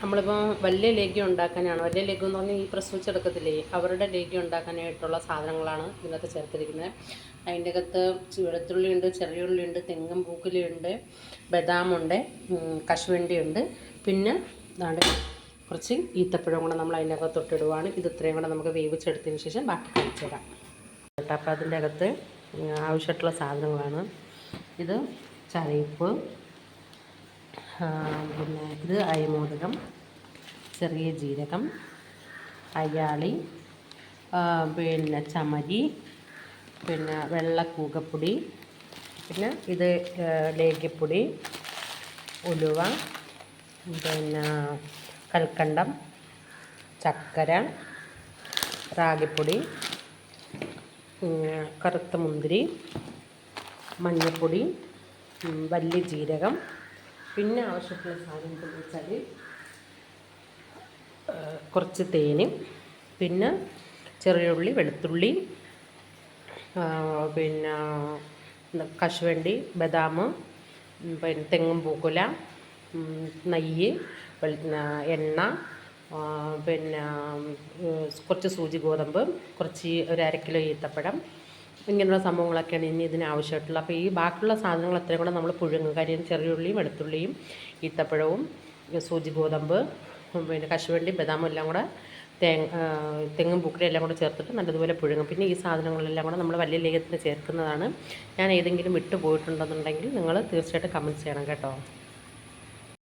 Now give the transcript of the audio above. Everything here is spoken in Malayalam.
നമ്മളിപ്പോൾ വലിയ ലേഖ്യം ഉണ്ടാക്കാനാണ്. വലിയ ലേഖ്യം എന്ന് പറഞ്ഞാൽ ഈ പ്രസവിച്ചെടുക്കത്തില്ലേ അവരുടെ ലേഖ്യം ഉണ്ടാക്കാനായിട്ടുള്ള സാധനങ്ങളാണ് ഇതിനകത്ത് ചേർത്തിരിക്കുന്നത്. അതിന്റെ അകത്ത് വെളുത്തുള്ളിയുണ്ട് ചെറിയുള്ളിയുണ്ട് തെങ്ങും പൂക്കുലിയുണ്ട് ബദാമുണ്ട് കശുവണ്ടി കശുവണ്ടിയുണ്ട്. പിന്നെ ഇതാണ്ട് കുറച്ച് ഈത്തപ്പഴം കൂടെ നമ്മൾ അതിന്റെ അകത്ത് തൊട്ടിടുവാണ്. ഇത് ഇത്രയും കൂടെ നമുക്ക് വേവിച്ചെടുത്തതിന് ശേഷം ബാക്കി കഴിച്ചു തരാം. കേട്ടോ അപ്പോൾ അതിന്റെ അകത്ത് ആവശ്യമായിട്ടുള്ള സാധനങ്ങളാണ്. ഇത് ചരയിപ്പ് ആ, പിന്നെ ഇത് അയമോദകം ചെറിയ ജീരകം അയാളി പിന്നെ ചമരി പിന്നെ വെള്ളക്കൂകപ്പൊടി പിന്നെ ഇത് ലേഗ്യപ്പൊടി ഉലുവ പിന്നെ കൽക്കണ്ടം ചക്കര റാഗിപ്പൊടി കറുത്ത മുന്തിരി മഞ്ഞൾപ്പൊടി വലിയ ജീരകം പിന്നെ ആവശ്യമുള്ള സാധനം എന്തെന്ന് വെച്ചാൽ കുറച്ച് തേന് പിന്നെ ചെറിയ ഉള്ളി വെളുത്തുള്ളി പിന്നെ കശുവണ്ടി ബദാം പിന്നെ തെങ്ങും പൂക്കുല നെയ്യ് എണ്ണ പിന്നെ കുറച്ച് സൂചി ഗോതമ്പ് കുറച്ച് ഒരു അര കിലോ ഈത്തപ്പഴം ഇങ്ങനെയുള്ള സംഭവങ്ങളൊക്കെയാണ് ഇനി ഇതിന് ആവശ്യമായിട്ടുള്ളത്. അപ്പോൾ ഈ ബാക്കിയുള്ള സാധനങ്ങൾ അത്രയും കൂടെ നമ്മൾ പുഴുങ്ങും. കാര്യം ചെറിയുള്ളിയും വെളുത്തുള്ളിയും ഈത്തപ്പഴവും സൂചി ഗോതമ്പ് പിന്നെ കശുവണ്ടി ബദാമും എല്ലാം കൂടെ തേങ്ങ തെങ്ങും പൂക്കളും എല്ലാം കൂടെ ചേർത്തിട്ട് നല്ലതുപോലെ പുഴുങ്ങും. പിന്നെ ഈ സാധനങ്ങളെല്ലാം കൂടെ നമ്മൾ വലിയ ലേഖത്തിന് ചേർക്കുന്നതാണ്. ഞാൻ ഏതെങ്കിലും വിട്ടു പോയിട്ടുണ്ടെന്നുണ്ടെങ്കിൽ നിങ്ങൾ തീർച്ചയായിട്ടും കമന്റ് ചെയ്യണം കേട്ടോ.